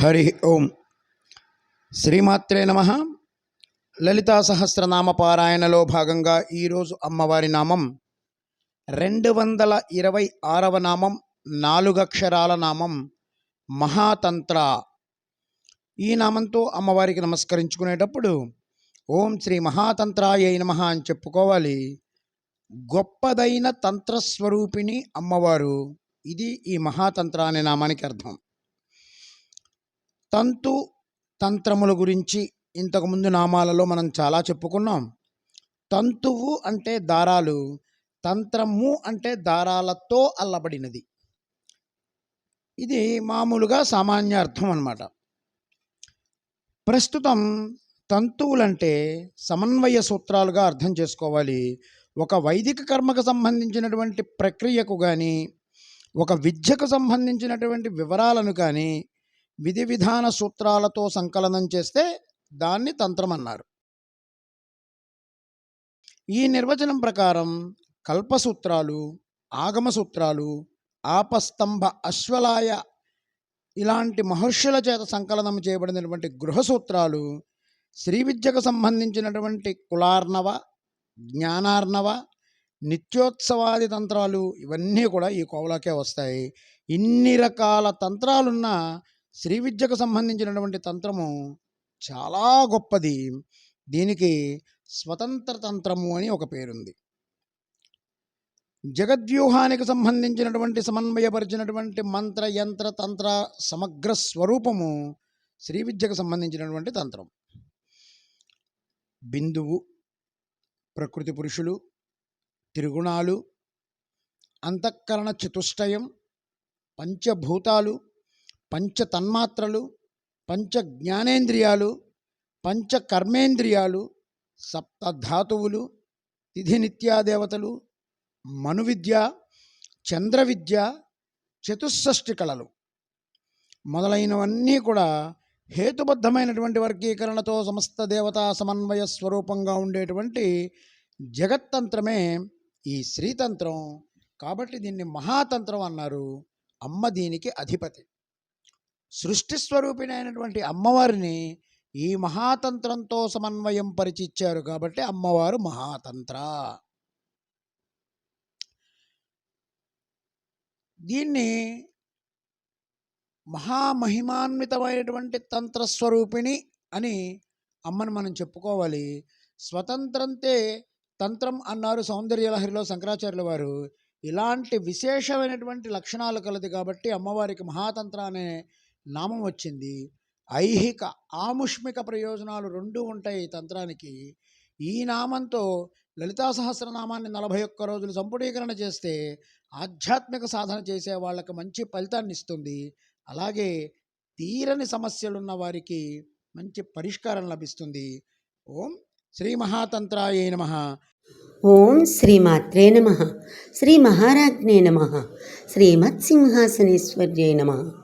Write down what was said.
హరి ఓం. శ్రీమాత్రే నమ. లలితా సహస్రనామ పారాయణలో భాగంగా ఈరోజు అమ్మవారి నామం రెండు వందల ఇరవై ఆరవ నామం నాలుగక్షరాల నామం మహాతంత్ర. ఈ నామంతో అమ్మవారికి నమస్కరించుకునేటప్పుడు ఓం శ్రీ మహాతంత్రాయ నమ అని చెప్పుకోవాలి. గొప్పదైన తంత్రస్వరూపిణి అమ్మవారు. ఇది ఈ మహాతంత్ర అనే నామానికి అర్థం. తంతు తంత్రముల గురించి ఇంతకుముందు నామాలలో మనం చాలా చెప్పుకున్నాం. తంతువు అంటే దారాలు తంత్రము అంటే దారాలతో అల్లబడినది. ఇది మామూలుగా సామాన్య అర్థం అన్నమాట. ప్రస్తుతం తంతువులంటే సమన్వయ సూత్రాలుగా అర్థం చేసుకోవాలి. ఒక వైదిక కర్మకు సంబంధించినటువంటి ప్రక్రియకు కానీ ఒక విద్యకు సంబంధించినటువంటి వివరాలను కానీ విధి విధాన సూత్రాలతో సంకలనం చేస్తే దాన్ని తంత్రం అన్నారు. ఈ నిర్వచనం ప్రకారం కల్పసూత్రాలు ఆగమ సూత్రాలు ఆపస్తంభ అశ్వలాయ ఇలాంటి మహర్షుల చేత సంకలనం చేయబడినటువంటి గృహ సూత్రాలు శ్రీ విద్యకు సంబంధించినటువంటి కులార్ణవ జ్ఞానార్ణవ నిత్యోత్సవాది తంత్రాలు ఇవన్నీ కూడా ఈ కోవలకే వస్తాయి. ఇన్ని రకాల తంత్రాలున్న శ్రీ విద్యకు సంబంధించినటువంటి తంత్రము చాలా గొప్పది. దీనికి స్వతంత్ర తంత్రము అని ఒక పేరుంది. జగద్వ్యూహానికి సంబంధించినటువంటి సమన్వయపరిచినటువంటి మంత్ర యంత్ర తంత్ర సమగ్ర స్వరూపము శ్రీ విద్యకు సంబంధించినటువంటి తంత్రం. బిందువు ప్రకృతి పురుషులు త్రిగుణాలు అంతఃకరణ చతుష్టయం పంచభూతాలు పంచ తన్మాత్రలు పంచ జ్ఞానేంద్రియాలు పంచ కర్మేంద్రియాలు సప్తధాతువులు తిథినిత్యాదేవతలు మనువిద్య చంద్ర విద్య చతుషష్టి కళలు. మొదలైనవన్నీ కూడా హేతుబద్ధమైనటువంటి వర్గీకరణతో సమస్త దేవతా సమన్వయ స్వరూపంగా ఉండేటువంటి జగత్తంత్రమే ఈ శ్రీతంత్రం. కాబట్టి దీన్ని మహాతంత్రం అన్నారు. అమ్మ దీనికి అధిపతి. సృష్టి స్వరూపిణైనటువంటి అమ్మవారిని ఈ మహాతంత్రంతో సమన్వయం పరిచిచ్చారు కాబట్టి అమ్మవారు మహాతంత్ర. దీన్ని మహామహిమాన్వితమైనటువంటి తంత్రస్వరూపిణి అని అమ్మని మనం చెప్పుకోవాలి. స్వతంత్రంతే తంత్రం అన్నారు సౌందర్యలహరిలో శంకరాచార్యుల వారు. ఇలాంటి విశేషమైనటువంటి లక్షణాలు కలది కాబట్టి అమ్మవారికి మహాతంత్ర అనే నామం వచ్చింది. ఐహిక ఆముష్మిక ప్రయోజనాలు రెండు ఉంటాయి ఈ తంత్రానికి. ఈ నామంతో లలితా సహస్రనామాన్ని నలభై ఒక్క రోజులు సంపుటీకరణ చేస్తే ఆధ్యాత్మిక సాధన చేసే వాళ్ళకి మంచి ఫలితాన్ని ఇస్తుంది. అలాగే తీరని సమస్యలున్న వారికి మంచి పరిష్కారం లభిస్తుంది. ఓం శ్రీ మహాతంత్రాయ నమ. ఓం శ్రీమాత్రే నమ. శ్రీ మహారాజ్ఞే నమ. శ్రీమత్సింహాసనేశ్వర్యై నమ.